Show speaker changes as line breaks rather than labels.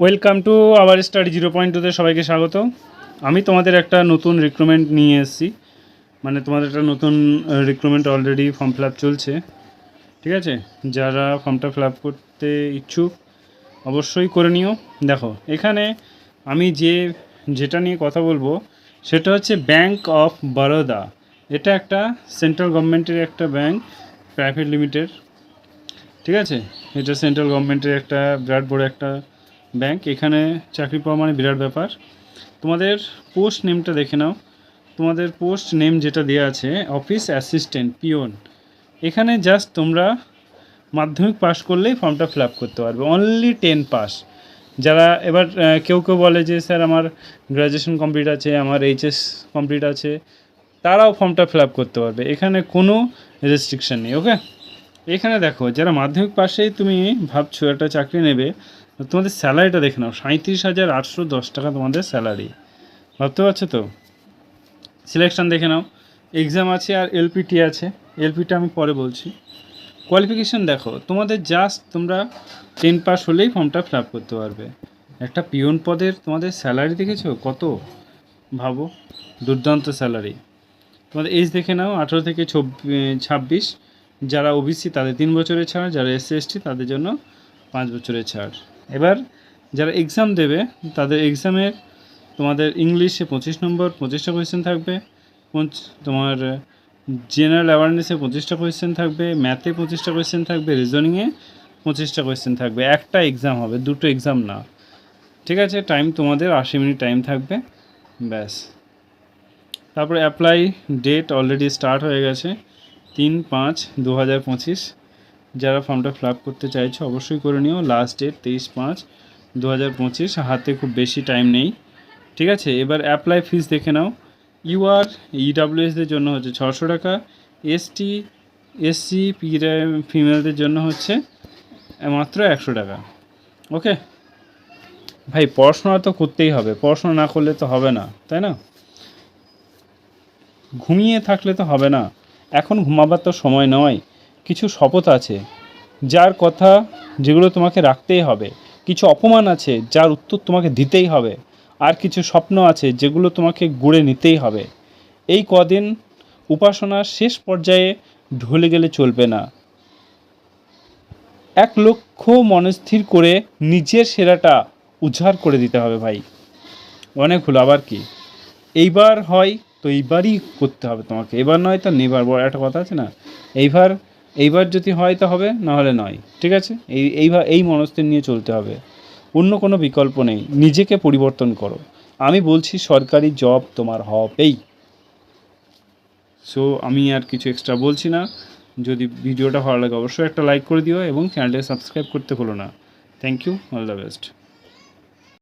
Welcome to our study zero point টুতে সবাইকে স্বাগত। আমি তোমাদের একটা নতুন রিক্রুটমেন্ট নিয়ে এসেছি। মানে তোমাদের একটা নতুন রিক্রুটমেন্ট অলরেডি ফর্ম ফিল চলছে। ঠিক আছে? যারা ফর্মটা ফিল করতে ইচ্ছুক, অবশ্যই করে নিও। দেখো, এখানে আমি যে, যেটা নিয়ে কথা বলব, সেটা হচ্ছে ব্যাংক অফ বরোদা এটা একটা সেন্ট্রাল গভর্নমেন্টের একটা ব্যাংক প্রাইভেট লিমিটেড ঠিক আছে? এটা সেন্ট্রাল গভর্নমেন্টের একটা, বিরাট বড় একটা ব্যাংক, এখানে চাকরি পাওয়া মানে বিরাট ব্যাপার। তোমাদের পোস্ট নেমটা দেখে নাও। তোমাদের পোস্ট নেম যেটা দেওয়া আছে, অফিস অ্যাসিস্ট্যান্ট, পিওন। এখানে জাস্ট তোমরা মাধ্যমিক পাস করলেই ফর্মটা ফিল করতে পারবে। অনলি টেন পাস যারা এবার কেউ কেউ বলে যে, স্যার, আমার গ্র্যাজুয়েশন কমপ্লিট আছে, আমার এইচএস কমপ্লিট আছে। তারাও ফর্মটা ফিল করতে পারবে। এখানে কোনো রেস্ট্রিকশন নেই ওকে এখানে দেখো, যারা মাধ্যমিক পাশেই তুমি ভাবছ একটা চাকরি নেবে তোমাদের স্যালারিটা দেখে নাও। সাঁত্রিশ হাজার আটশো দশ টাকা তোমাদের স্যালারি। ভাবতে পারছ তো? সিলেকশন দেখে নাও। এক্সাম আছে আর এলপিটি আছে। এলপিটা আমি পরে বলছি। কোয়ালিফিকেশান দেখো, তোমাদের জাস্ট তোমরা টেন পাস হলেই ফর্মটা ফিল করতে পারবে। একটা পিওন পদের তোমাদের স্যালারি দেখেছ? কত? ভাবো। দুর্দান্ত স্যালারি। তোমাদের এজ দেখে নাও, আঠেরো থেকে ছাব্বিশ। যারা ওবিসি তাদের তিন বছরের ছাড়। যারা এসসি এসটি তাদের জন্য পাঁচ বছরের ছাড়। এবার যারা এক্সাম দেবে, তাদের এক্সামের তোমাদের ইংলিশে পঁচিশ নম্বর পঁচিশটা কোয়েশ্চেন থাকবে তোমার জেনারেল অ্যাওয়ারনেসে পঁচিশটা কোয়েশ্চেন থাকবে ম্যাথে পঁচিশটা কোয়েশ্চেন থাকবে রিজনিংয়ে পঁচিশটা কোয়েশ্চেন থাকবে। একটা এক্সাম হবে, দুটো এক্সাম না। ঠিক আছে টাইম তোমাদের আশি মিনিট টাইম থাকবে, ব্যাস। তারপরে অ্যাপ্লাই ডেট অলরেডি স্টার্ট হয়ে গেছে, তিন পাঁচ দু হাজার পঁচিশ। যারা ফর্মটা ফিল করতে চাইছো, অবশ্যই করে নিও। লাস্ট ডেট তেইশ পাঁচ দু হাতে খুব বেশি টাইম নেই। ঠিক আছে? এবার অ্যাপ্লাই ফিস দেখে নাও। ইউআর ইডাব্লিউএসদের জন্য হচ্ছে ছশো টাকা। এসটি এসসি ফিমেলদের জন্য হচ্ছে মাত্র একশো টাকা। ওকে ভাই, পড়াশোনা তো করতেই হবে। পড়াশোনা না করলে তো হবে না, তাই না? ঘুমিয়ে থাকলে তো হবে না। এখন ঘুমাবার তো সময় নয়। কিছু শপথ আছে, যার কথা যেগুলো তোমাকে রাখতেই হবে। কিছু অপমান আছে, যার উত্তর তোমাকে দিতেই হবে। আর কিছু স্বপ্ন আছে, যেগুলো তোমাকে গড়ে নিতেই হবে। এই কদিন উপাসনার শেষ পর্যায়ে ঢলে গেলে চলবে না। এক লক্ষ্য মনস্থির করে নিজের সেরাটা উজাড় করে দিতে হবে ভাই। অনেক হলো, আবার কি? এইবার হয় তো এইবারই করতে হবে তোমাকে। এবার নয় তো নেবার। বড় একটা কথা আছে না? এইবার এইবার যদি হয় তা হবে, না হলে নয়, ঠিক আছে? এই, এইবার এই মনস্থির নিয়ে চলতে হবে। অন্য কোনো বিকল্প নেই, নিজেকে পরিবর্তন করো। আমি বলছি সরকারি জব তোমার হবেই। সো আমি আর কিছু এক্সট্রা বলছি না। যদি ভিডিওটা ভালো লাগে, অবশ্যই একটা লাইক করে দিও এবং চ্যানেলটাকে সাবস্ক্রাইব করতে ভুলো না। Thank you all the best